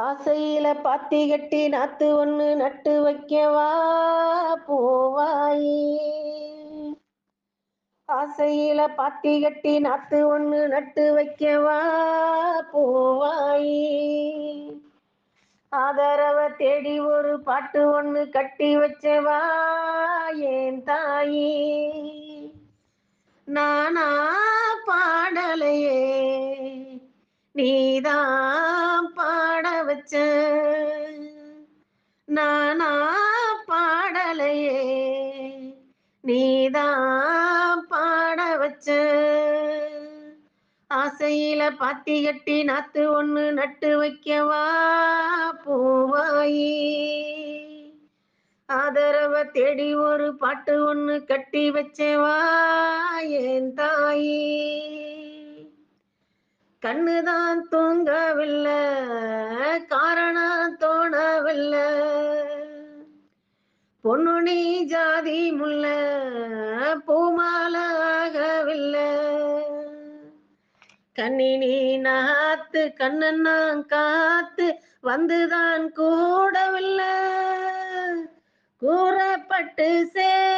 ஆசையில பாத்தி கட்டி நாத்து ஒண்ணு நட்டு வைக்கவா பூவாயி. ஆசையில பாத்தி கட்டி நாத்து ஒண்ணு நட்டு வைக்கவா பூவாயி. ஆதரவ தேடி ஒரு பாட்டு ஒண்ணு கட்டி வச்சவா ஏன் தாயி. நானா பாடலையே நீதான் வச்ச நானா பாடலையே நீதான் பாட வச்ச. ஆசையில பாத்தி கட்டி நாத்து ஒண்ணு நட்டு வைக்கவா பூவாயி. ஆதரவ தேடி ஒரு பாட்டு ஒண்ணு கட்டி வச்சவாயே கண்ணுதான் தூங்கவில்லை காரணம் தோணவில்லை. பொண்ணு நீ ஜாதி முல்ல பூமாலாகவில்லை. கண்ணினி நாத்து கண்ணன்னா காத்து வந்துதான் கூடவில்லை. கூறப்பட்டு சே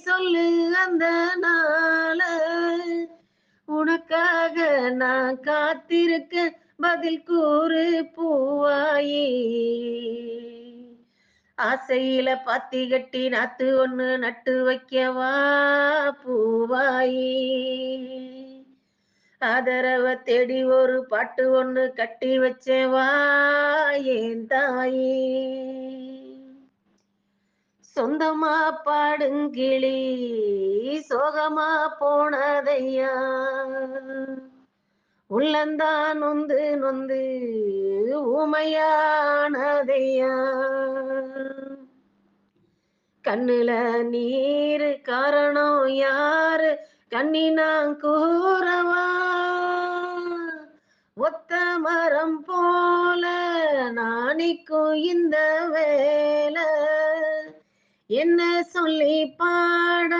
சொல்லு அந்த நாள. உனக்காக நான் காத்திருக்க பதில் கூறு பூவாயி. ஆசையில பாத்தி கட்டி நாத்து ஒண்ணு நட்டு வைக்கவா பூவாயே. ஆதரவ தேடி ஒரு பாட்டு ஒண்ணு கட்டி வச்சேவா ஏன் தாயே. சொந்தமா பாடுங்கிளி சோகமா போனதையா? உள்ளந்தான் நொந்து நொந்து ஊமையானதையா? கண்ணுல நீர் காரணம் யாரு? கண்ணினாங் கூறவா? ஒத்த மரம் போல நாணிக்கும் இந்த வேலை. என்ன சொல்லி பாட?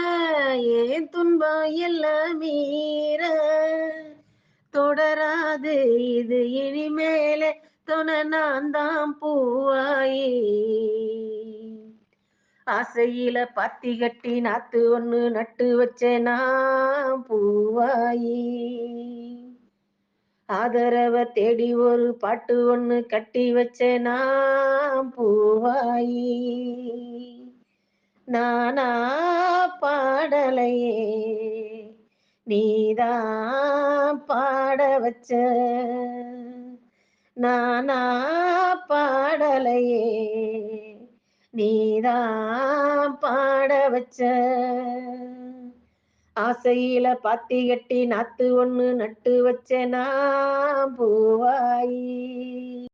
ஏன் துன்பம் எல்லாம் மீற? தொடராது இது இனிமேல. துணை நான் தான் பூவாயே. ஆசையில பாத்தி கட்டி நாத்து ஒண்ணு நட்டு வச்சேனா பூவாயி. ஆதரவ தேடி ஒரு பாட்டு ஒண்ணு கட்டி வச்சேனா பூவாயி. நானா பாடலையே. நீதான் பாட வச்ச. நானா பாடலையே. நீதான் பாட வச்ச. ஆசையில பாத்தி கட்டி நாத்து ஒண்ணு நட்டு வச்சேனா பூவாயி.